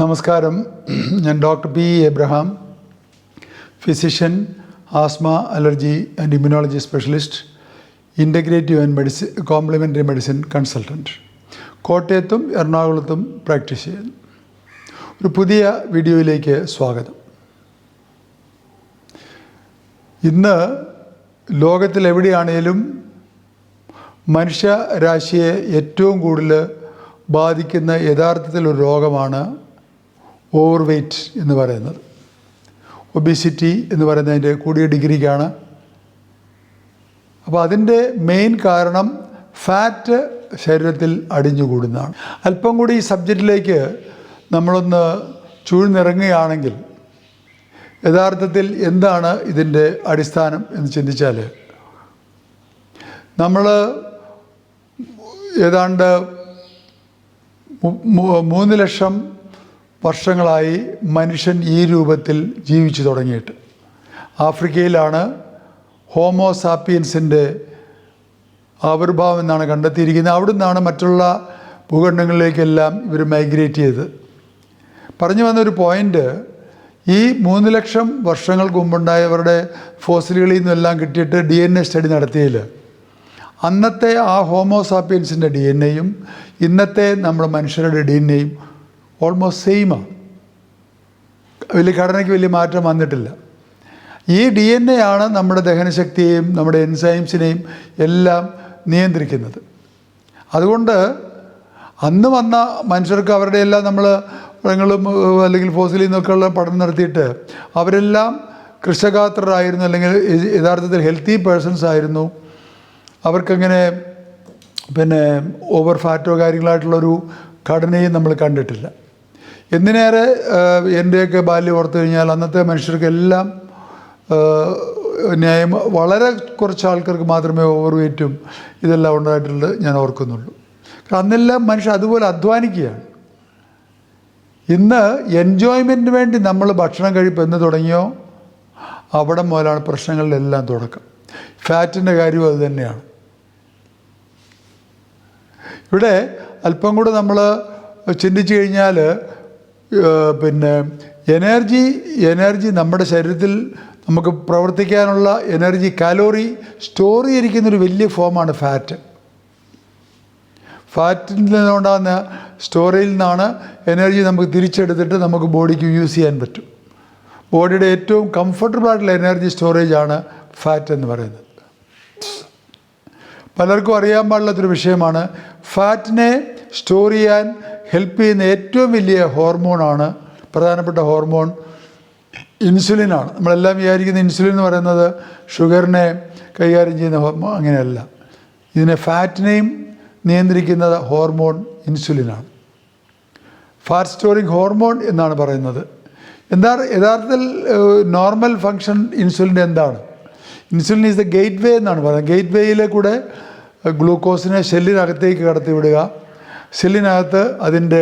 നമസ്കാരം. ഞാൻ doctor P Abraham physician asthma allergy and immunology specialist integrative and medicine complementary medicine consultant കോട്ടയത്തും എറണാകുളത്തും practice ചെയ്യുന്നു. ഒരു പുതിയ വീഡിയോയിലേക്ക് സ്വാഗതം. ഇന്ന് ലോകത്തിൽ എവിടെയാണേലും മനുഷ്യരാശിയെ ഏറ്റവും കൂടുതൽ ബാധിക്കുന്ന യഥാർത്ഥത്തിൽ ഒരു രോഗമാണ് ഓവർ വെയ്റ്റ് എന്ന് പറയുന്നത്. ഒബിസിറ്റി എന്ന് പറയുന്നതിന്റെ കൂടിയ ഡിഗ്രിക്കാണ്. അപ്പോൾ അതിന്റെ മെയിൻ കാരണം ഫാറ്റ് ശരീരത്തിൽ അടിഞ്ഞുകൂടുന്നതാണ്. അല്പം കൂടി ഈ സബ്ജക്റ്റിലേക്ക് നമ്മളൊന്ന് ചൂഴ്ന്നിറങ്ങുകയാണെങ്കിൽ യഥാർത്ഥത്തിൽ എന്താണ് ഇതിന്റെ അടിസ്ഥാനം എന്ന് ചിന്തിച്ചാൽ നമ്മൾ ഏതാണ്ട് മൂന്ന് ലക്ഷം വർഷങ്ങളായി മനുഷ്യൻ ഈ രൂപത്തിൽ ജീവിച്ചു തുടങ്ങിയിട്ട്. ആഫ്രിക്കയിലാണ് ഹോമോസാപ്പിയൻസിന്റെ ആവിർഭാവം എന്നാണ് കണ്ടെത്തിയിരിക്കുന്നത്. അവിടെ നിന്നാണ് മറ്റുള്ള ഭൂഖണ്ഡങ്ങളിലേക്കെല്ലാം ഇവർ മൈഗ്രേറ്റ് ചെയ്തത്. പറഞ്ഞു വന്നൊരു പോയിന്റ് ഈ മൂന്ന് ലക്ഷം വർഷങ്ങൾക്ക് മുമ്പുണ്ടായവരുടെ ഫോസിലുകളിൽ നിന്നെല്ലാം കിട്ടിയിട്ട് ഡി എൻ എ സ്റ്റഡി നടത്തിയതിൽ അന്നത്തെ ആ ഹോമോസാപ്പിയൻസിന്റെ ഡി എൻ എയും ഇന്നത്തെ നമ്മുടെ മനുഷ്യരുടെ ഡി എൻ എയും ഓൾമോസ്റ്റ് സെയിമാണ് വലിയ ഘടനയ്ക്ക് വലിയ മാറ്റം വന്നിട്ടില്ല. ഈ ഡി എൻ എ ആണ് നമ്മുടെ ദഹനശക്തിയെയും നമ്മുടെ എൻസൈംസിനെയും എല്ലാം നിയന്ത്രിക്കുന്നത്. അതുകൊണ്ട് അന്ന് വന്ന മനുഷ്യർക്ക് അവരുടെ എല്ലാം നമ്മൾ മൃഗങ്ങളും അല്ലെങ്കിൽ ഫോസിലിൽ നിന്നൊക്കെയുള്ള പഠനം നടത്തിയിട്ട് അവരെല്ലാം കൃഷകാത്രരായിരുന്നു അല്ലെങ്കിൽ യഥാർത്ഥത്തിൽ ഹെൽത്തി പേഴ്സൺസ് ആയിരുന്നു. അവർക്കങ്ങനെ പിന്നെ ഓവർ ഫാറ്റോ കാര്യങ്ങളായിട്ടുള്ളൊരു ഘടനയും നമ്മൾ കണ്ടിട്ടില്ല. എന്തിനേറെ എന്റെയൊക്കെ ബാല്യം ഓർത്തു കഴിഞ്ഞാൽ അന്നത്തെ മനുഷ്യർക്കെല്ലാം ന്യായം വളരെ കുറച്ച് ആൾക്കാർക്ക് മാത്രമേ ഓവർ വെയ്റ്റും ഇതെല്ലാം ഉണ്ടായിട്ടുള്ളത് ഞാൻ ഓർക്കുന്നുള്ളൂ. കാരണം അന്നെല്ലാം മനുഷ്യർ അതുപോലെ അധ്വാനിക്കുകയാണ്. ഇന്ന് എൻജോയ്മെന്റിന് വേണ്ടി നമ്മൾ ഭക്ഷണം കഴിപ്പ് എന്ന് തുടങ്ങിയോ അവിടെ മുതലാണ് പ്രശ്നങ്ങളിലെല്ലാം തുടക്കം. ഫാറ്റിന്റെ കാര്യവും അത് തന്നെയാണ്. ഇവിടെ അല്പം കൂടെ നമ്മൾ ചിന്തിച്ചു കഴിഞ്ഞാൽ പിന്നെ എനർജി എനർജി നമ്മുടെ ശരീരത്തിൽ നമുക്ക് പ്രവർത്തിക്കാനുള്ള എനർജി കാലോറി സ്റ്റോർ ചെയ്തിരിക്കുന്നൊരു വലിയ ഫോമാണ് ഫാറ്റ്. ഫാറ്റിൽ നിന്നുണ്ടാകുന്ന സ്റ്റോറേജിൽ നിന്നാണ് എനർജി നമുക്ക് തിരിച്ചെടുത്തിട്ട് നമുക്ക് ബോഡിക്ക് യൂസ് ചെയ്യാൻ പറ്റും. ബോഡിയുടെ ഏറ്റവും കംഫർട്ടബിൾ ആയിട്ടുള്ള എനർജി സ്റ്റോറേജാണ് ഫാറ്റ് എന്ന് പറയുന്നത്. പലർക്കും അറിയാൻ പാടില്ലാത്തൊരു വിഷയമാണ് ഫാറ്റിനെ സ്റ്റോർ ചെയ്യാൻ ഹെൽപ്പ് ചെയ്യുന്ന ഏറ്റവും വലിയ ഹോർമോണാണ് പ്രധാനപ്പെട്ട ഹോർമോൺ ഇൻസുലിനാണ്. നമ്മളെല്ലാം വിചാരിക്കുന്ന ഇൻസുലിൻ എന്ന് പറയുന്നത് ഷുഗറിനെ കൈകാര്യം ചെയ്യുന്ന ഹോർമോൺ അങ്ങനെയല്ല. ഇതിനെ ഫാറ്റിനെയും നിയന്ത്രിക്കുന്നത് ഹോർമോൺ ഇൻസുലിനാണ്. ഫാറ്റ് സ്റ്റോറിങ് ഹോർമോൺ എന്നാണ് പറയുന്നത്. എന്താ യഥാർത്ഥത്തിൽ നോർമൽ ഫങ്ഷൻ ഇൻസുലിൻ എന്താണ്? Insulin is the gateway എന്നാണ് പറയുന്നത്. ഗേറ്റ് വേയിലെ കൂടെ ഗ്ലൂക്കോസിനെ ഷെല്ലിനകത്തേക്ക് കടത്തി വിടുക സെല്ലിനകത്ത് അതിന്റെ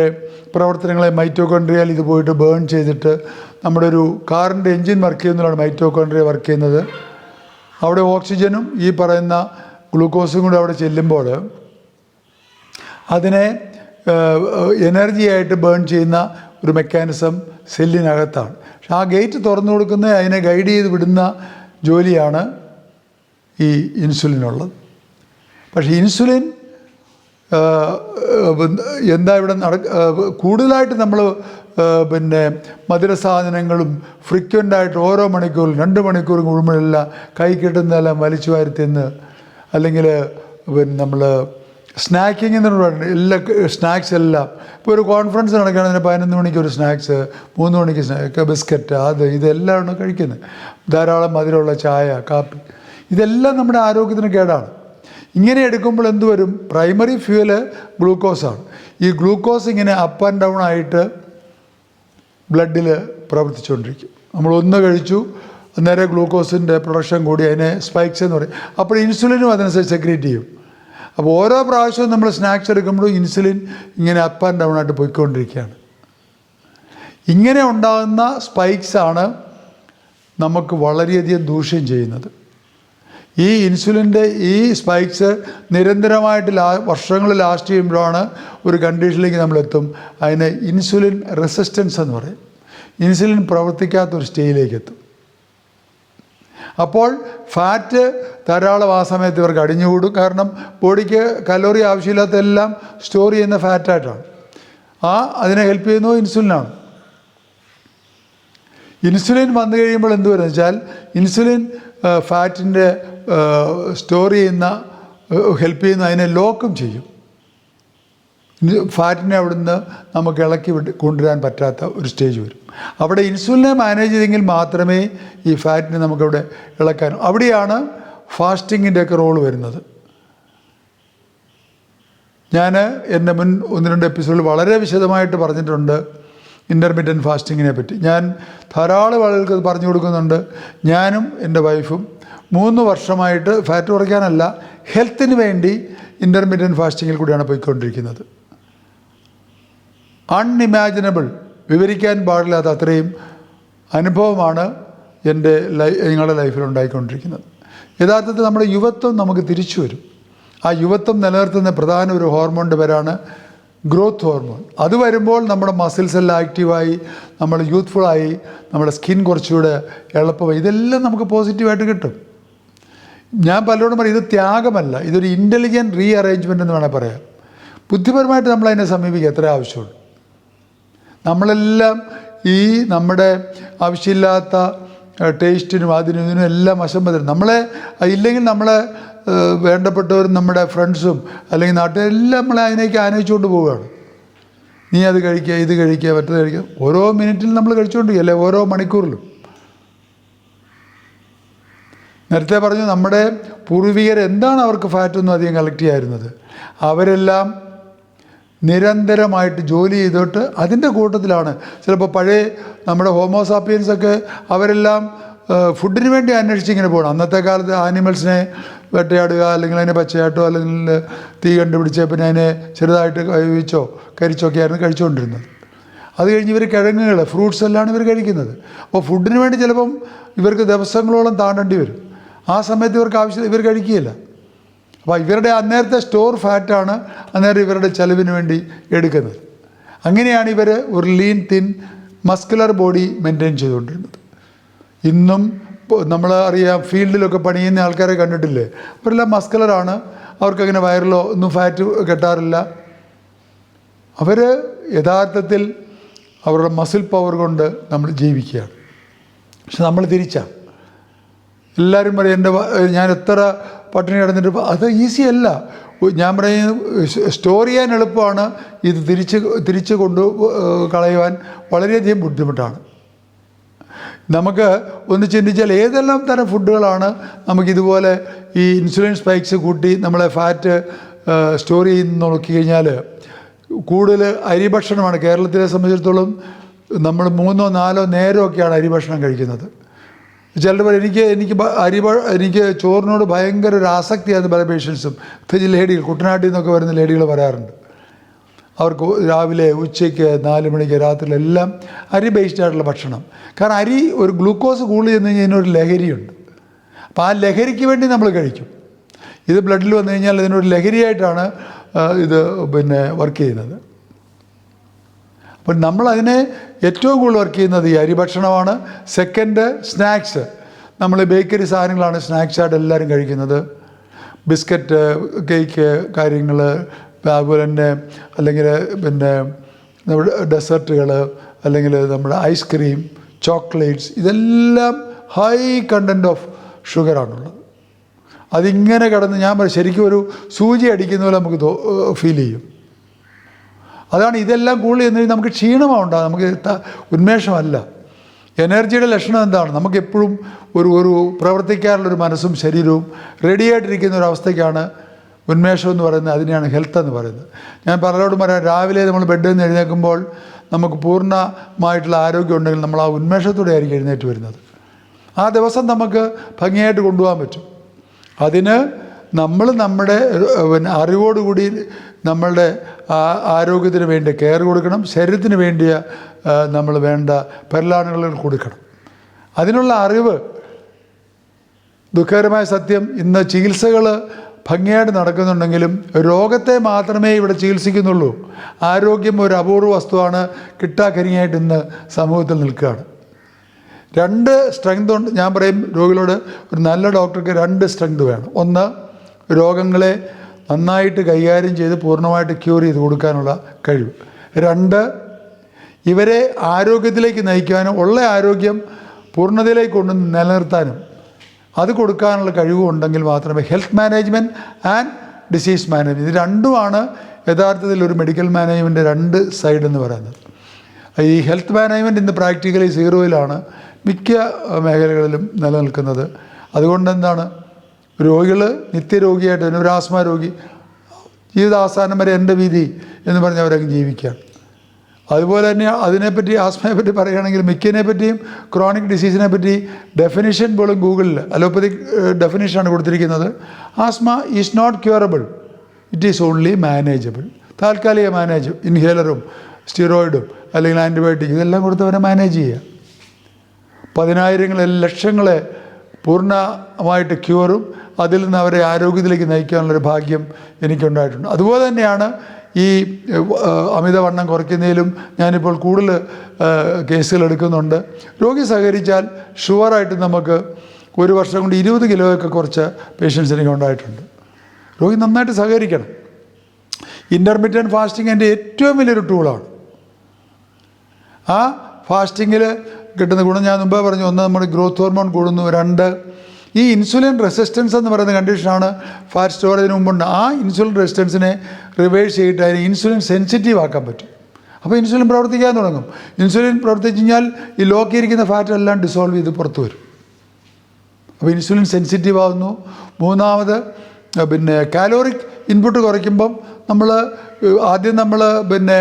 പ്രവർത്തനങ്ങളെ മൈറ്റോകോൺഡ്രിയൽ ഇത് പോയിട്ട് ബേൺ ചെയ്തിട്ട് നമ്മുടെ ഒരു കാറിന്റെ എൻജിൻ വർക്ക് ചെയ്യുന്നതിലാണ് മൈറ്റോകോൺഡ്രിയ വർക്ക് ചെയ്യുന്നത്. അവിടെ ഓക്സിജനും ഈ പറയുന്ന ഗ്ലൂക്കോസും കൂടെ അവിടെ ചെല്ലുമ്പോൾ അതിനെ എനർജിയായിട്ട് ബേൺ ചെയ്യുന്ന ഒരു മെക്കാനിസം സെല്ലിനകത്താണ്. പക്ഷെ ആ ഗേറ്റ് തുറന്നു കൊടുക്കുന്ന അതിനെ ഗൈഡ് ചെയ്ത് വിടുന്ന ജോലിയാണ് ഈ ഇൻസുലിനുള്ളത് പക്ഷേ ഇൻസുലിൻ എന്താ ഇവിടെ നട കൂടുതലായിട്ട് നമ്മൾ പിന്നെ മധുരസാധനങ്ങളും ഫ്രീക്വന്റായിട്ട് ഓരോ മണിക്കൂറും രണ്ട് മണിക്കൂറും കൂടുമ്പോഴെല്ലാം കൈ കിട്ടുന്നതെല്ലാം വലിച്ചു വാരി തിന്ന് അല്ലെങ്കിൽ പിന്നെ നമ്മൾ സ്നാക്കിംഗ് എന്ന് പറയുന്നത് എല്ലാ സ്നാക്സ് എല്ലാം. ഇപ്പോൾ ഒരു കോൺഫറൻസ് നടക്കുകയാണെങ്കിൽ പതിനൊന്ന് മണിക്ക് ഒരു സ്നാക്സ് മൂന്ന് മണിക്ക് സ്നാക്ക് ബിസ്ക്കറ്റ് അത് ഇതെല്ലാം കഴിക്കുന്നത്. ധാരാളം മധുരമുള്ള ചായ കാപ്പി. ഇതെല്ലാം നമ്മുടെ ആരോഗ്യത്തിന് കേടാണ്. ഇങ്ങനെ എടുക്കുമ്പോൾ എന്ത് വരും? പ്രൈമറി ഫ്യൂവൽ ഗ്ലൂക്കോസാണ് ഈ ഗ്ലൂക്കോസ് ഇങ്ങനെ അപ്പ് ആൻഡ് ഡൗൺ ആയിട്ട് ബ്ലഡിൽ പ്രവർത്തിച്ചുകൊണ്ടിരിക്കും. നമ്മൾ ഒന്ന് കഴിച്ചു അന്നേരം ഗ്ലൂക്കോസിന്റെ പ്രൊഡക്ഷൻ കൂടി അതിനെ സ്പൈക്സ് എന്ന് പറയും. അപ്പോൾ ഇൻസുലിനും അതനുസരിച്ച് സെക്രീറ്റ് ചെയ്യും. അപ്പോൾ ഓരോ പ്രാവശ്യവും നമ്മൾ സ്നാക്സ് എടുക്കുമ്പോഴും ഇൻസുലിൻ ഇങ്ങനെ അപ്പ് ആൻഡ് ഡൗൺ ആയിട്ട് പോയിക്കൊണ്ടിരിക്കുകയാണ്. ഇങ്ങനെ ഉണ്ടാകുന്ന സ്പൈക്സാണ് നമുക്ക് വളരെയധികം ദൂഷ്യം ചെയ്യുന്നത്. ഈ ഇൻസുലിന്റെ ഈ സ്പൈക്സ് നിരന്തരമായിട്ട് ലാ വർഷങ്ങൾ ലാസ്റ്റ് ചെയ്യുമ്പോഴാണ് ഒരു കണ്ടീഷനിലേക്ക് നമ്മളെത്തും. അതിന് ഇൻസുലിൻ റെസിസ്റ്റൻസ് എന്ന് പറയും. ഇൻസുലിൻ പ്രവർത്തിക്കാത്ത ഒരു സ്റ്റേജിലേക്ക് എത്തും അപ്പോൾ ഫാറ്റ് ധാരാളം ആ സമയത്ത് ഇവർക്ക് അടിഞ്ഞുകൂടും കാരണം ബോഡിക്ക് കലോറി ആവശ്യമില്ലാത്തതെല്ലാം സ്റ്റോർ ചെയ്യുന്ന ഫാറ്റായിട്ടാണ് ആ അതിനെ ഹെൽപ്പ് ചെയ്യുന്നത് ഇൻസുലിനാണ് ഇൻസുലിൻ വന്നു കഴിയുമ്പോൾ എന്ത് വരുന്നത് വെച്ചാൽ ഇൻസുലിൻ ഫാറ്റിന്റെ സ്റ്റോർ ചെയ്യുന്ന ഹെൽപ്പ് ചെയ്യുന്ന അതിനെ ലോക്കും ചെയ്യും. ഫാറ്റിനെ അവിടുന്ന് നമുക്ക് ഇളക്കി കൊണ്ടുവരാൻ പറ്റാത്ത ഒരു സ്റ്റേജ് വരും. അവിടെ ഇൻസുലിനെ മാനേജ് ചെയ്തെങ്കിൽ മാത്രമേ ഈ ഫാറ്റിനെ നമുക്കവിടെ ഇളക്കാനും അവിടെയാണ് ഫാസ്റ്റിങ്ങിന്റെയൊക്കെ റോൾ വരുന്നത്. ഞാൻ എന്റെ മുൻ ഒന്ന് രണ്ട് എപ്പിസോഡിൽ വളരെ വിശദമായിട്ട് പറഞ്ഞിട്ടുണ്ട് ഇന്റർമീഡിയൻ ഫാസ്റ്റിങ്ങിനെ പറ്റി. ഞാൻ ധാരാളം ആളുകൾക്ക് പറഞ്ഞു കൊടുക്കുന്നുണ്ട്. ഞാനും എന്റെ വൈഫും മൂന്ന് വർഷമായിട്ട് ഫാറ്റ് കുറയ്ക്കാനല്ല ഹെൽത്തിന് വേണ്ടി ഇന്റർമീഡിയൻ ഫാസ്റ്റിങ്ങിൽ കൂടിയാണ് പോയിക്കൊണ്ടിരിക്കുന്നത്. അൺഇമാജിനബിൾ വിവരിക്കാൻ പാടില്ലാത്ത അത്രയും അനുഭവമാണ് എന്റെ ലൈ നിങ്ങളുടെ ലൈഫിൽ ഉണ്ടായിക്കൊണ്ടിരിക്കുന്നത്. യഥാർത്ഥത്തിൽ നമ്മുടെ യുവത്വം നമുക്ക് തിരിച്ചു വരും. ആ യുവത്വം നിലനിർത്തുന്ന പ്രധാന ഒരു ഹോർമോണിന്റെ പേരാണ് ഗ്രോത്ത് ഹോർമോൺ അത് വരുമ്പോൾ നമ്മുടെ മസിൽസ് എല്ലാം ആക്റ്റീവായി നമ്മൾ യൂത്ത്ഫുള്ളായി നമ്മുടെ സ്കിൻ കുറച്ചുകൂടെ എളുപ്പമായി ഇതെല്ലാം നമുക്ക് പോസിറ്റീവായിട്ട് കിട്ടും. ഞാൻ പലരോടും പറയും ഇത് ത്യാഗമല്ല. ഇതൊരു ഇന്റലിജന്റ് റീ അറേഞ്ച്മെന്റ് എന്ന് വേണേൽ പറയാം. ബുദ്ധിപരമായിട്ട് നമ്മൾ അതിനെ സമീപിക്കുക എത്ര ആവശ്യമുള്ളൂ. നമ്മളെല്ലാം ഈ നമ്മുടെ ആവശ്യമില്ലാത്ത ടേസ്റ്റിനും അതിനും ഇതിനും എല്ലാം അസംബന്ധം. നമ്മളെ ഇല്ലെങ്കിൽ നമ്മളെ വേണ്ടപ്പെട്ടവരും നമ്മുടെ ഫ്രണ്ട്സും അല്ലെങ്കിൽ നാട്ടുകാരെല്ലാം നമ്മളെ അതിനേക്ക് ആനയിച്ചുകൊണ്ട് പോവുകയാണ്. നീ അത് കഴിക്കുക ഇത് കഴിക്കുക മറ്റത് കഴിക്കുക. ഓരോ മിനിറ്റിലും നമ്മൾ കഴിച്ചുകൊണ്ടിരിക്കുക അല്ലെ ഓരോ മണിക്കൂറിലും. നേരത്തെ പറഞ്ഞു നമ്മുടെ പൂർവികർ എന്താണ് അവർക്ക് ഫാറ്റൊന്നും അധികം കളക്ട് ചെയ്യായിരുന്നത് അവരെല്ലാം നിരന്തരമായിട്ട് ജോലി ചെയ്തിട്ട് അതിന്റെ കൂട്ടത്തിലാണ്. ചിലപ്പോൾ പഴയ നമ്മുടെ ഹോമോസാപ്പിയൻസൊക്കെ അവരെല്ലാം ഫുഡിന് വേണ്ടി അന്വേഷിച്ച് ഇങ്ങനെ പോകണം അന്നത്തെ കാലത്ത് ആനിമൽസിനെ വേട്ടയാടുക അല്ലെങ്കിൽ അതിനെ പച്ചയാട്ടോ അല്ലെങ്കിൽ തീ കണ്ടുപിടിച്ച് പിന്നെ അതിനെ ചെറുതായിട്ട് കഴിച്ചോ കരിച്ചോ ഒക്കെ ആയിരുന്നു കഴിച്ചുകൊണ്ടിരുന്നത്. അത് കഴിഞ്ഞ് ഇവർ കിഴങ്ങുകൾ ഫ്രൂട്ട്സ് എല്ലാം ഇവർ കഴിക്കുന്നത്. അപ്പോൾ ഫുഡിന് വേണ്ടി ചിലപ്പം ഇവർക്ക് ദിവസങ്ങളോളം താണ്ടേണ്ടി വരും. ആ സമയത്ത് ഇവർക്ക് ആവശ്യം ഇവർ കഴിക്കുകയില്ല. അപ്പോൾ ഇവരുടെ അന്നേരത്തെ സ്റ്റോർ ഫാറ്റാണ് അന്നേരം ഇവരുടെ ചെലവിന് വേണ്ടി എടുക്കുന്നത്. അങ്ങനെയാണ് ഇവർ ഒരു lean thin muscular body maintain ചെയ്തുകൊണ്ടിരുന്നത്. ഇന്നും നമ്മൾ അറിയാം ഫീൽഡിലൊക്കെ പണിയുന്ന ആൾക്കാരെ കണ്ടിട്ടില്ലേ? അവരെല്ലാം മസ്കുലറാണ് അവർക്കങ്ങനെ വയറിലോ ഒന്നും ഫാറ്റ് കെട്ടാറില്ല. അവർ യഥാർത്ഥത്തിൽ അവരുടെ മസിൽ പവർ കൊണ്ട് നമ്മൾ ജീവിക്കുകയാണ്. പക്ഷെ നമ്മൾ തിരിച്ചാണ് എല്ലാവരും പറയും എന്റെ ഞാൻ എത്ര പട്ടിണി കിടന്നിട്ട് അത് ഈസി അല്ല. ഞാൻ പറയുന്നത് സ്റ്റോർ ചെയ്യാൻ എളുപ്പമാണ്. ഇത് തിരിച്ച് തിരിച്ച് കൊണ്ടു കളയുവാൻ വളരെയധികം ബുദ്ധിമുട്ടാണ്. നമുക്ക് ഒന്ന് ചിന്തിച്ചാൽ ഏതെല്ലാം തരം ഫുഡുകളാണ് നമുക്കിതുപോലെ ഈ ഇൻസുലിൻ സ്പൈക്സ് കൂട്ടി നമ്മളെ ഫാറ്റ് സ്റ്റോർ ചെയ്യുന്ന നോക്കി കഴിഞ്ഞാൽ കൂടുതൽ അരി ഭക്ഷണമാണ് കേരളത്തിലെ സംബന്ധിച്ചിടത്തോളം നമ്മൾ മൂന്നോ നാലോ നേരമൊക്കെയാണ് അരി ഭക്ഷണം കഴിക്കുന്നത്. ചിലർ പറയും എനിക്ക് എനിക്ക് അരി എനിക്ക് ചോറിനോട് ഭയങ്കര ഒരു ആസക്തിയായിരുന്നു പല പേഷ്യൻസും. പ്രത്യേകിച്ച് ലേഡികൾ കുട്ടനാട്ടിൽ നിന്നൊക്കെ വരുന്ന ലേഡികൾ വരാറുണ്ട്. അവർക്ക് രാവിലെ ഉച്ചയ്ക്ക് നാല് മണിക്ക് രാത്രി എല്ലാം അരി ബേസ്ഡ് ആയിട്ടുള്ള ഭക്ഷണം. കാരണം അരി ഒരു ഗ്ലൂക്കോസ് കൂടുതൽ ചെന്ന് കഴിഞ്ഞാൽ ഇതിനൊരു ലഹരിയുണ്ട്. അപ്പോൾ ആ ലഹരിക്ക് വേണ്ടി നമ്മൾ കഴിക്കും. ഇത് ബ്ലഡിൽ വന്നു കഴിഞ്ഞാൽ ഇതിനൊരു ലഹരിയായിട്ടാണ് ഇത് പിന്നെ വർക്ക് ചെയ്യുന്നത്. അപ്പം നമ്മളതിനെ ഏറ്റവും കൂടുതൽ വർക്ക് ചെയ്യുന്നത് ഈ അരി ഭക്ഷണമാണ്. സെക്കൻഡ് സ്നാക്സ് നമ്മൾ ബേക്കറി സാധനങ്ങളാണ് സ്നാക്സായിട്ട് എല്ലാവരും കഴിക്കുന്നത്. ബിസ്ക്കറ്റ് കേക്ക് കാര്യങ്ങൾ അതുപോലെ തന്നെ അല്ലെങ്കിൽ പിന്നെ നമ്മുടെ ഡെസേർട്ടുകൾ അല്ലെങ്കിൽ നമ്മുടെ ഐസ്ക്രീം ചോക്ലേറ്റ്സ് ഇതെല്ലാം ഹൈ കണ്ടന്റ് ഓഫ് ഷുഗറാണുള്ളത് അതിങ്ങനെ കിടന്ന് ഞാൻ ശരിക്കും ഒരു സൂചി അടിക്കുന്ന പോലെ നമുക്ക് ഫീൽ ചെയ്യും. അതാണ് ഇതെല്ലാം കൂടുതൽ കഴിഞ്ഞാൽ നമുക്ക് ക്ഷീണമാണ് ഉണ്ടാകും നമുക്ക് ഉന്മേഷമല്ല. എനർജിയുടെ ലക്ഷണം എന്താണ്? നമുക്ക് എപ്പോഴും ഒരു ഒരു പ്രവർത്തിക്കാനുള്ളൊരു മനസ്സും ശരീരവും റെഡിയായിട്ടിരിക്കുന്ന ഒരു അവസ്ഥയ്ക്കാണ് ഉന്മേഷം എന്ന് പറയുന്നത്. അതിനെയാണ് ഹെൽത്ത് എന്ന് പറയുന്നത്. ഞാൻ പലരോടും പറയാം രാവിലെ നമ്മൾ ബെഡിൽ നിന്ന് എഴുന്നേൽക്കുമ്പോൾ നമുക്ക് പൂർണമായിട്ടുള്ള ആരോഗ്യം ഉണ്ടെങ്കിൽ നമ്മൾ ആ ഉന്മേഷത്തോടെ ആയിരിക്കും എഴുന്നേറ്റ് വരുന്നത്. ആ ദിവസം നമുക്ക് ഭംഗിയായിട്ട് കൊണ്ടുപോകാൻ പറ്റും. അതിന് നമ്മൾ നമ്മുടെ പിന്നെ അറിവോടുകൂടി നമ്മളുടെ ആരോഗ്യത്തിന് വേണ്ടി കെയർ കൊടുക്കണം. ശരീരത്തിന് വേണ്ടിയ നമ്മൾ വേണ്ട പരിലാണകൾ കൊടുക്കണം. അതിനുള്ള അറിവ് ദുഃഖകരമായ സത്യം ഇന്ന് ചികിത്സകൾ ഭംഗിയായിട്ട് നടക്കുന്നുണ്ടെങ്കിലും രോഗത്തെ മാത്രമേ ഇവിടെ ചികിത്സിക്കുന്നുള്ളൂ. ആരോഗ്യം ഒരു അപൂർവ വസ്തുവാണ് കിട്ടാക്കരിയായിട്ട് ഇന്ന് സമൂഹത്തിൽ നിൽക്കുകയാണ്. രണ്ട് സ്ട്രെങ്ത് ഉണ്ട്. ഞാൻ പറയും രോഗികളോട് ഒരു നല്ല ഡോക്ടർക്ക് രണ്ട് സ്ട്രെങ്ത് വേണം. ഒന്ന് രോഗങ്ങളെ നന്നായിട്ട് കൈകാര്യം ചെയ്ത് പൂർണമായിട്ട് ക്യൂർ ചെയ്ത് കൊടുക്കാനുള്ള കഴിവ്. രണ്ട് ഇവരെ ആരോഗ്യത്തിലേക്ക് നയിക്കാനും ഉള്ള ആരോഗ്യം പൂർണതയിലേക്ക് കൊണ്ട് നിലനിർത്താനും അത് കൊടുക്കാനുള്ള കഴിവുണ്ടെങ്കിൽ മാത്രമേ health management and disease management ഇത് രണ്ടുമാണ് യഥാർത്ഥത്തിൽ ഒരു മെഡിക്കൽ മാനേജ്മെന്റ് രണ്ട് സൈഡ് എന്ന് പറയുന്നത്. ഈ ഹെൽത്ത് മാനേജ്മെന്റ് ഇന്ന് പ്രാക്ടിക്കലി സീറോയിലാണ് മിക്ക മേഖലകളിലും നിലനിൽക്കുന്നത്. അതുകൊണ്ട് എന്താണ്? രോഗികൾ നിത്യരോഗിയായിട്ട് തന്നെ ഒരു ആസ്മ രോഗി ജീവിതാവസാനം വരെ എന്റെ വിധി എന്ന് പറഞ്ഞ് അവരങ്ങ് ജീവിക്കുകയാണ്. അതുപോലെ തന്നെ അതിനെപ്പറ്റി ആസ്മയെ പറ്റി പറയുകയാണെങ്കിൽ മിക്കതിനെ പറ്റിയും ക്രോണിക് ഡിസീസിനെ പറ്റി ഡെഫിനിഷൻ പോലും ഗൂഗിളിൽ അലോപ്പതിക് ഡെഫിനിഷനാണ് കൊടുത്തിരിക്കുന്നത്. Asthma is not curable. It is only manageable. താൽക്കാലിക മാനേജ് ഇൻഹേലറും സ്റ്റിറോയിഡും അല്ലെങ്കിൽ ആന്റിബയോട്ടിക് ഇതെല്ലാം കൊടുത്തവരെ മാനേജ് ചെയ്യുക. പതിനായിരങ്ങളെ ലക്ഷങ്ങളെ പൂർണമായിട്ട് ക്യൂറും അതിൽ നിന്ന് അവരെ ആരോഗ്യത്തിലേക്ക് നയിക്കാനുള്ളൊരു ഭാഗ്യം എനിക്കുണ്ടായിട്ടുണ്ട്. അതുപോലെ തന്നെയാണ് ഈ അമിതവണ്ണം കുറയ്ക്കുന്നതിലും ഞാനിപ്പോൾ കൂടുതൽ കേസുകൾ എടുക്കുന്നുണ്ട്. രോഗി സഹകരിച്ചാൽ ഷുവറായിട്ട് നമുക്ക് ഒരു വർഷം കൊണ്ട് ഇരുപത് കിലോയൊക്കെ കുറച്ച് പേഷ്യൻസ് എനിക്ക് ഉണ്ടായിട്ടുണ്ട് രോഗി നന്നായിട്ട് സഹകരിക്കണം. ഇന്റർമീഡിയറ്റ് ഫാസ്റ്റിംഗ് എന്റെ ഏറ്റവും വലിയൊരു ടൂളാണ്. ആ ഫാസ്റ്റിങ്ങിൽ കിട്ടുന്ന ഗുണം ഞാൻ മുമ്പേ പറഞ്ഞു ഒന്ന് നമ്മുടെ ഗ്രോത്ത് ഹോർമോൺ കൂടുന്നു രണ്ട് ഈ ഇൻസുലിൻ റെസിസ്റ്റൻസ് എന്ന് പറയുന്ന കണ്ടീഷനാണ് ഫാറ്റ് സ്റ്റോറേജിന് മുമ്പുണ്ട്. ആ ഇൻസുലിൻ റെസിസ്റ്റൻസിനെ റിവേഴ്സ് ചെയ്തിട്ട് അതിനെ ഇൻസുലിൻ സെൻസിറ്റീവ് ആക്കാൻ പറ്റും. അപ്പോൾ ഇൻസുലിൻ പ്രവർത്തിക്കാൻ തുടങ്ങും. ഇൻസുലിൻ പ്രവർത്തിച്ചു കഴിഞ്ഞാൽ ഈ ലോക്കിയിരിക്കുന്ന ഫാറ്റ് എല്ലാം ഡിസോൾവ് ചെയ്ത് പുറത്തു വരും. അപ്പോൾ ഇൻസുലിൻ സെൻസിറ്റീവ് ആകുന്നു മൂന്നാമത് പിന്നെ കാലോറിക് ഇൻപുട്ട് കുറയ്ക്കുമ്പം നമ്മൾ ആദ്യം നമ്മൾ പിന്നെ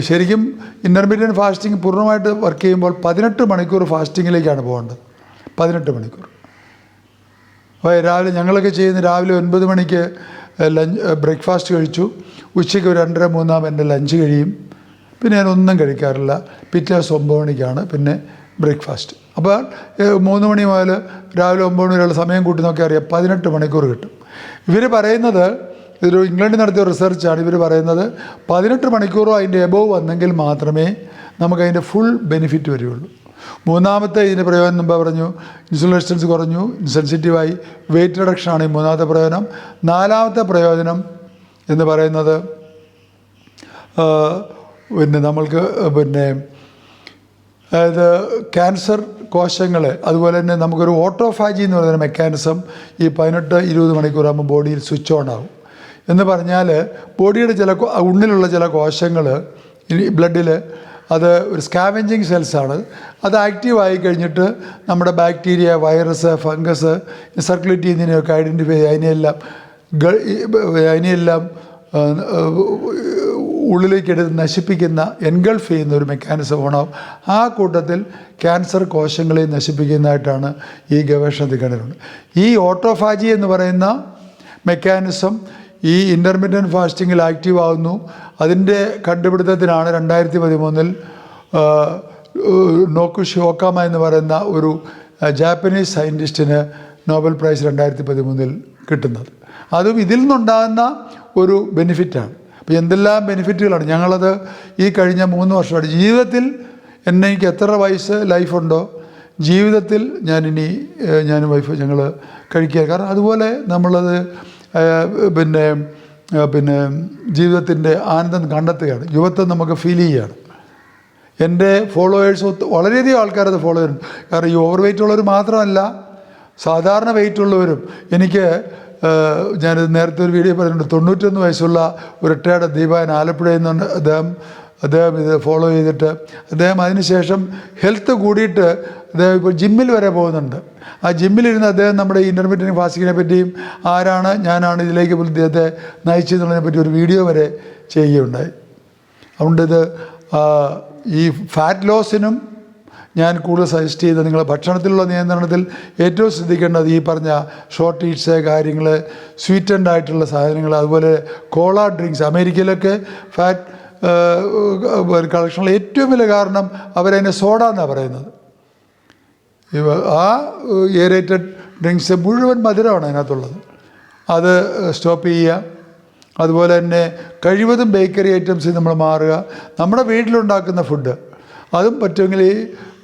ശരിക്കും ഇന്റർമീഡിയറ്റ് ഫാസ്റ്റിംഗ് പൂർണമായിട്ട് വർക്ക് ചെയ്യുമ്പോൾ പതിനെട്ട് മണിക്കൂർ ഫാസ്റ്റിങ്ങിലേക്കാണ് പോകേണ്ടത്. പതിനെട്ട് മണിക്കൂർ. അപ്പോൾ രാവിലെ ഞങ്ങളൊക്കെ ചെയ്യുന്ന രാവിലെ ഒൻപത് മണിക്ക് ലഞ്ച് ബ്രേക്ക്ഫാസ്റ്റ് കഴിച്ചു. ഉച്ചയ്ക്ക് ഒരു രണ്ടര മൂന്നാം എന്റെ ലഞ്ച് കഴിയും. പിന്നെ ഞാൻ ഒന്നും കഴിക്കാറില്ല. പിറ്റേ ദിവസം ഒമ്പത് മണിക്കാണ് പിന്നെ ബ്രേക്ക്ഫാസ്റ്റ് അപ്പോൾ മൂന്ന് മണി മുതൽ രാവിലെ ഒമ്പത് മണി വരെയുള്ള സമയം കൂട്ടി നോക്കിയാൽ അറിയാം പതിനെട്ട് മണിക്കൂർ കിട്ടും. ഇവർ പറയുന്നത് ഇതൊരു ഇംഗ്ലണ്ടിൽ നടത്തിയ റിസർച്ചാണ് ഇവർ പറയുന്നത് പതിനെട്ട് മണിക്കൂറോ അതിന്റെ എബോവ് വന്നെങ്കിൽ മാത്രമേ നമുക്കതിന്റെ ഫുൾ ബെനിഫിറ്റ് വരികയുള്ളൂ മൂന്നാമത്തെ ഇതിന്റെ പ്രയോജനം മുമ്പ് പറഞ്ഞു ഇൻസുലിൻ റെസിസ്റ്റൻസ് കുറഞ്ഞു ഇൻസെൻസിറ്റീവായി വെയിറ്റ് റിഡക്ഷനാണ് ഈ മൂന്നാമത്തെ പ്രയോജനം. നാലാമത്തെ പ്രയോജനം എന്ന് പറയുന്നത് പിന്നെ നമ്മൾക്ക് പിന്നെ അതായത് ക്യാൻസർ കോശങ്ങൾ അതുപോലെ തന്നെ നമുക്കൊരു ഓട്ടോഫാജി എന്ന് പറയുന്ന മെക്കാനിസം ഈ പതിനെട്ട് ഇരുപത് മണിക്കൂറാകുമ്പോൾ ബോഡിയിൽ സ്വിച്ച് ഓൺ ആകും എന്ന് പറഞ്ഞാൽ ബോഡിയുടെ ചില ഉള്ളിലുള്ള ചില കോശങ്ങൾ ബ്ലഡിൽ അത് ഒരു സ്കാവെഞ്ചിങ് സെൽസാണ് അത് ആക്റ്റീവ് ആയി കഴിഞ്ഞിട്ട് നമ്മുടെ ബാക്ടീരിയ വൈറസ് ഫംഗസ് സർക്കുലേറ്റ് ചെയ്യുന്നതിനെയൊക്കെ ഐഡന്റിഫൈ അതിനെയെല്ലാം അതിനെയെല്ലാം ഉള്ളിലേക്ക് എടുത്ത് നശിപ്പിക്കുന്ന എൻഗൾഫ് ചെയ്യുന്ന ഒരു മെക്കാനിസം ഓണാവും ആ കൂട്ടത്തിൽ ക്യാൻസർ കോശങ്ങളെ നശിപ്പിക്കുന്നതായിട്ടാണ് ഈ ഗവേഷണത്തിൽ കണ്ടിട്ടുണ്ട്. ഈ ഓട്ടോഫാജി എന്ന് പറയുന്ന മെക്കാനിസം ഈ ഇന്റർമീഡിയൻ ഫാസ്റ്റിങ്ങിൽ ആക്റ്റീവ് ആകുന്നു അതിന്റെ കണ്ടുപിടുത്തത്തിനാണ് രണ്ടായിരത്തി പതിമൂന്നിൽ നോക്കുഷി ഓക്കാമ എന്ന് പറയുന്ന ഒരു ജാപ്പനീസ് സയന്റിസ്റ്റിന് നോബൽ പ്രൈസ് രണ്ടായിരത്തി പതിമൂന്നിൽ കിട്ടുന്നത്. അതും ഇതിൽ നിന്നുണ്ടാകുന്ന ഒരു ബെനിഫിറ്റാണ് അപ്പോൾ എന്തെല്ലാം ബെനിഫിറ്റുകളാണ് ഞങ്ങളത് ഈ കഴിഞ്ഞ മൂന്ന് വർഷമായിട്ട് ജീവിതത്തിൽ എന്നെ എനിക്ക് എത്ര വയസ്സ് ലൈഫുണ്ടോ ജീവിതത്തിൽ ഞാനിനി ഞാനും വൈഫ് ഞങ്ങൾ കഴിക്കുക കാരണം അതുപോലെ നമ്മളത് പിന്നെ പിന്നെ ജീവിതത്തിന്റെ ആനന്ദം കണ്ടെത്തുകയാണ്. യുവത്വം നമുക്ക് ഫീൽ ചെയ്യുകയാണ്. എന്റെ ഫോളോവേഴ്സ് വളരെയധികം ആൾക്കാരത് ഫോളോ ചെയ്യുന്നുണ്ട്. കാരണം ഈ ഓവർ വെയിറ്റ് ഉള്ളവർ മാത്രമല്ല സാധാരണ വെയിറ്റ് ഉള്ളവരും എനിക്ക് ഞാൻ നേരത്തെ ഒരു വീഡിയോ പറഞ്ഞിട്ടുണ്ട്. തൊണ്ണൂറ്റൊന്ന് വയസ്സുള്ള ഒരു റിട്ടയർഡ് ദീപായൻ ആലപ്പുഴയിൽ നിന്നുണ്ട് അദ്ദേഹം അദ്ദേഹം ഇത് ഫോളോ ചെയ്തിട്ട് അദ്ദേഹം അതിനുശേഷം ഹെൽത്ത് കൂടിയിട്ട് അദ്ദേഹം ഇപ്പോൾ ജിമ്മിൽ വരെ പോകുന്നുണ്ട്. ആ ജിമ്മിലിരുന്ന് അദ്ദേഹം നമ്മുടെ ഇന്റർമീഡിയറ്റ് ഫാസ്റ്റിങ്ങിനെ പറ്റിയും ആരാണ് ഞാനാണ് ഇതിലേക്ക് ഇദ്ദേഹത്തെ നയിച്ചതിനെ പറ്റി ഒരു വീഡിയോ വരെ ചെയ്യുകയുണ്ടായി. അതുകൊണ്ട് ഇത് ഈ ഫാറ്റ് ലോസിനും ഞാൻ കൂടുതൽ സജസ്റ്റ് ചെയ്ത നിങ്ങൾ ഭക്ഷണത്തിലുള്ള നിയന്ത്രണത്തിൽ ഏറ്റവും ശ്രദ്ധിക്കേണ്ടത് ഈ പറഞ്ഞ ഷോർട്ട് ഈറ്റ്സ് കാര്യങ്ങൾ സ്വീറ്റൻഡ് ആയിട്ടുള്ള സാധനങ്ങൾ അതുപോലെ കോള ഡ്രിങ്ക്സ് അമേരിക്കയിലൊക്കെ ഫാറ്റ് കളക്ഷനുള്ള ഏറ്റവും വലിയ കാരണം അവരതിനെ സോഡ എന്നാണ് പറയുന്നത്. ഇവ ആ ഏരേറ്റഡ് ഡ്രിങ്ക്സ് മുഴുവൻ മധുരമാണ് അതിനകത്തുള്ളത്. അത് സ്റ്റോപ്പ് ചെയ്യുക. അതുപോലെ തന്നെ കഴിവതും ബേക്കറി ഐറ്റംസിൽ നമ്മൾ മാറുക. നമ്മുടെ വീട്ടിലുണ്ടാക്കുന്ന ഫുഡ് അതും പറ്റുമെങ്കിൽ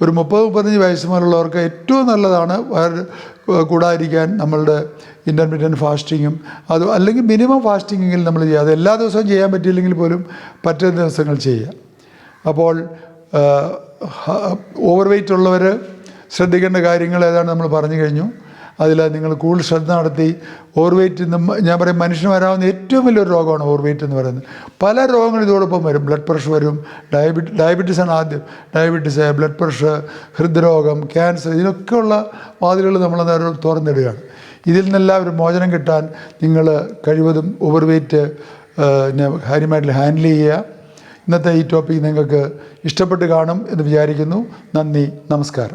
ഒരു മുപ്പത് മുപ്പത്തഞ്ച് വയസ്സ് മുതലുള്ളവർക്ക് ഏറ്റവും നല്ലതാണ് കൂടാതിരിക്കാൻ നമ്മളുടെ ഇന്റർമീഡിയറ്റ് ഫാസ്റ്റിങ്ങും അത് അല്ലെങ്കിൽ മിനിമം ഫാസ്റ്റിങ്ങെങ്കിലും നമ്മൾ ചെയ്യുക. അത് എല്ലാ ദിവസവും ചെയ്യാൻ പറ്റിയില്ലെങ്കിൽ പോലും പറ്റുന്ന ദിവസങ്ങൾ ചെയ്യുക. അപ്പോൾ ഓവർ വെയ്റ്റ് ഉള്ളവർ ശ്രദ്ധിക്കേണ്ട കാര്യങ്ങൾ ഏതാണ് നമ്മൾ പറഞ്ഞു കഴിഞ്ഞു. അതിൽ നിങ്ങൾ കൂടുതൽ ശ്രദ്ധ നടത്തി. എന്ന് ഞാൻ പറയും മനുഷ്യന് വരാവുന്ന ഏറ്റവും വലിയൊരു രോഗമാണ് ഓവർ വെയ്റ്റ് എന്ന് പറയുന്നത്. പല രോഗങ്ങളും ഇതോടൊപ്പം വരും. ബ്ലഡ് പ്രഷർ വരും. ഡയബറ്റി ആണ് ആദ്യം. ഡയബറ്റീസ് ബ്ലഡ് പ്രഷർ ഹൃദ്രോഗം ക്യാൻസർ ഇതിനൊക്കെയുള്ള വാതിലുകൾ നമ്മൾ നേരം തുറന്നിടുകയാണ്. ഇതിൽ നിന്നെല്ലാം ഒരു മോചനം കിട്ടാൻ നിങ്ങൾ കഴിവതും ഓവർ വെയ്റ്റ് കാര്യമായിട്ട് ഹാൻഡിൽ ചെയ്യുക. ഇന്നത്തെ ഈ ടോപ്പിക് നിങ്ങൾക്ക് ഇഷ്ടപ്പെട്ട് കാണും എന്ന് വിചാരിക്കുന്നു. നന്ദി. നമസ്കാരം.